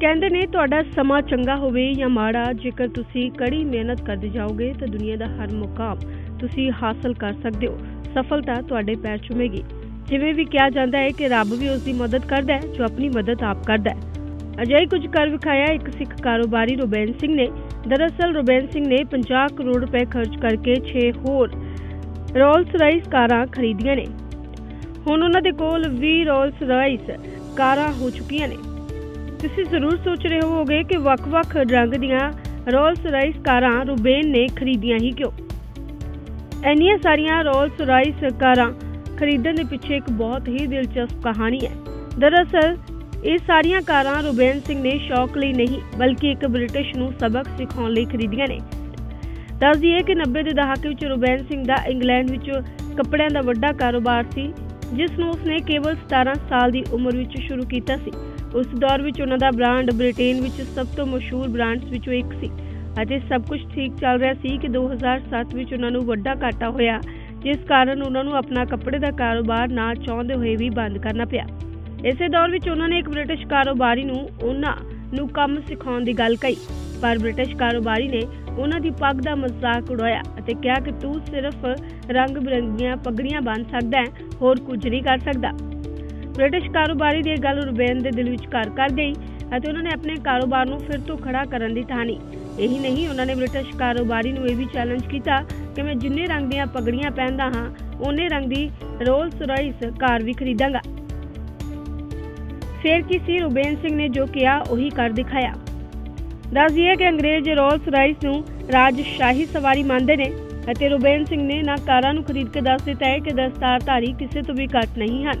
ਕਹਿੰਦੇ ਨੇ ਤੁਹਾਡਾ ਸਮਾਂ ਚੰਗਾ ਹੋਵੇ ਜਾਂ ਮਾੜਾ, ਜੇਕਰ ਤੁਸੀਂ ਕੜੀ ਮਿਹਨਤ ਕਰਦੇ ਜਾਓਗੇ ਤਾਂ ਦੁਨੀਆ ਦਾ ਹਰ ਮੁਕਾਮ ਤੁਸੀਂ ਹਾਸਲ ਕਰ ਸਕਦੇ ਹੋ। ਸਫਲਤਾ ਤੁਹਾਡੇ ਪੈਰ ਚੁੰਮੇਗੀ। ਜਿਵੇਂ ਵੀ ਕਿਹਾ ਜਾਂਦਾ ਹੈ ਕਿ ਰੱਬ ਵੀ ਉਸ ਦੀ ਮਦਦ ਕਰਦਾ ਹੈ, ਜੋ ਆਪਣੀ ਮਦਦ ਆਪ ਕਰਦਾ ਹੈ। ਅਜਿਹਾ ਕੁਝ ਕਰ ਵਿਖਾਇਆ ਇੱਕ ਸਿੱਖ ਕਾਰੋਬਾਰੀ ਰੁਬੈਨ ਸਿੰਘ ਨੇ। ਦਰਅਸਲ ਰੁਬੈਨ ਸਿੰਘ ਨੇ 50 ਕਰੋੜ ਰੁਪਏ ਖਰਚ ਕਰਕੇ 6 ਹੋਰ ਰੋਲਸ ਰਾਈਸ ਕਾਰਾਂ ਖਰੀਦੀਆਂ ਨੇ। ਹੁਣ ਉਹਨਾਂ ਦੇ ਕੋਲ 20 ਰੋਲਸ ਰਾਈਸ ਕਾਰਾਂ ਹੋ ਚੁੱਕੀਆਂ ਨੇ। ਤੁਸੀਂ ਜ਼ਰੂਰ ਸੋਚ ਰਹੇ ਹੋਵੋਗੇ ਕਿ ਵੱਖ-ਵੱਖ ਰੰਗ ਦੀਆਂ ਰੋਲਸ ਰਾਈਸ ਕਾਰਾਂ ਰੁਬੇਨ ਨੇ ਖਰੀਦੀਆਂ ਹੀ ਕਿਉਂ? ਇੰਨੀਆਂ ਸਾਰੀਆਂ ਰੋਲਸ ਰਾਈਸ ਕਾਰਾਂ ਖਰੀਦਣ ਦੇ ਪਿੱਛੇ ਇੱਕ ਬਹੁਤ ਹੀ ਦਿਲਚਸਪ ਕਹਾਣੀ ਹੈ। ਦਰਅਸਲ, ਇਹ ਸਾਰੀਆਂ ਕਾਰਾਂ ਰੁਬੇਨ ਸਿੰਘ ਨੇ ਸ਼ੌਕ ਲਈ ਨਹੀਂ, ਬਲਕਿ ਇੱਕ ਬ੍ਰਿਟਿਸ਼ ਨੂੰ ਸਬਕ ਸਿਖਾਉਣ ਲਈ ਖਰੀਦੀਆਂ ਨੇ। ਦੱਸ ਦਈਏ ਕਿ 90 ਦੇ ਦਹਾਕੇ ਵਿੱਚ ਰੂਬੇਨ ਸਿੰਘ ਦਾ ਇੰਗਲੈਂਡ ਵਿੱਚ ਕੱਪੜਿਆਂ ਦਾ ਵੱਡਾ ਕਾਰੋਬਾਰ ਸੀ, ਜਿਸ ਨੂੰ ਉਸਨੇ ਕੇਵਲ 17 ਸਾਲ ਦੀ ਉਮਰ ਵਿੱਚ ਸ਼ੁਰੂ ਕੀਤਾ ਸੀ। ਉਸ ਦੌਰ ਵਿੱਚ ਉਹਨਾਂ ਦਾ ਬ੍ਰਾਂਡ ਬ੍ਰਿਟੇਨ ਵਿੱਚ ਸਭ ਤੋਂ ਮਸ਼ਹੂਰ ਬ੍ਰਾਂਡਸ ਵਿੱਚੋਂ ਇੱਕ ਸੀ ਅਤੇ ਸਭ ਕੁਝ ਠੀਕ ਚੱਲ ਰਿਹਾ ਸੀ ਕਿ 2007 ਵਿੱਚ ਉਹਨਾਂ ਨੂੰ ਵੱਡਾ ਘਾਟਾ ਹੋਇਆ, ਜਿਸ ਕਾਰਨ ਉਹਨਾਂ ਨੂੰ ਆਪਣਾ ਕੱਪੜੇ ਦਾ ਕਾਰੋਬਾਰ ਨਾ ਚਾਹੁੰਦੇ ਹੋਏ ਵੀ ਬੰਦ ਕਰਨਾ ਪਿਆ। ਇਸੇ ਦੌਰ ਵਿੱਚ ਉਹਨਾਂ ਨੇ ਇੱਕ ਬ੍ਰਿਟਿਸ਼ ਕਾਰੋਬਾਰੀ ਨੂੰ ਉਹਨਾਂ ਨੂੰ ਕੰਮ ਸਿਖਾਉਣ ਦੀ ਗੱਲ ਕਹੀ, ਪਰ ਬ੍ਰਿਟਿਸ਼ ਕਾਰੋਬਾਰੀ ਨੇ ਉਹਨਾਂ ਦੀ ਪੱਗ ਦਾ ਮਜ਼ਾਕ ਉਡਾਇਆ ਅਤੇ ਕਿਹਾ ਕਿ ਤੂੰ ਸਿਰਫ ਰੰਗ ਬਿਰੰਗੀਆਂ ਪਗੜੀਆਂ ਬੰਨ ਸਕਦਾ ਹੈ, ਹੋਰ ਕੁਝ ਨਹੀਂ ਕਰ ਸਕਦਾ। ਬ੍ਰਿਟਿਸ਼ ਕਾਰੋਬਾਰੀ ਦੀ ਇਹ ਗੱਲ ਰੁਬੇਨ ਦੇ ਦਿਲ ਵਿੱਚ ਘਰ ਕਰ ਗਈ ਅਤੇ ਉਹਨਾਂ ਨੇ ਆਪਣੇ ਕਾਰੋਬਾਰ ਨੂੰ ਫਿਰ ਤੋਂ ਖੜਾ ਕਰਨ ਦੀ ਠਾਣੀ ਇਹੀ ਨਹੀਂ, ਉਹਨਾਂ ਨੇ ਬ੍ਰਿਟਿਸ਼ ਕਾਰੋਬਾਰੀ ਨੂੰ ਇਹ ਵੀ ਚੈਲੰਜ ਕੀਤਾ ਕਿ ਮੈਂ ਜਿੰਨੇ ਰੰਗ ਦੀਆਂ ਪਗੜੀਆਂ ਪਹਿਨਦਾ ਹਾਂ ਉਹਨੇ ਰੰਗ ਦੀ ਰੋਲਸ ਰਾਈਸ ਕਾਰ ਵੀ ਖਰੀਦਾਂਗਾ। ਫਿਰ ਕਿਸੇ ਰੁਬੇਨ ਸਿੰਘ ਨੇ ਜੋ ਕਿਹਾ, ਉਹੀ ਕਰ ਦਿਖਾਇਆ। ਦੱਸ ਦਈਏ ਕਿ ਅੰਗਰੇਜ਼ ਰੋਲਸ ਰਾਈਸ ਨੂੰ ਰਾਜਸ਼ਾਹੀ ਸਵਾਰੀ ਮੰਨਦੇ ਨੇ ਅਤੇ ਰੁਬੇਨ ਸਿੰਘ ਨੇ ਨਾ ਕਾਰਾਂ ਨੂੰ ਖਰੀਦ ਕੇ ਦੱਸ ਦਿੱਤਾ ਹੈ ਕਿ ਦਸਤਾਰਧਾਰੀ ਕਿਸੇ ਤੋਂ ਵੀ ਘੱਟ ਨਹੀਂ ਹਨ।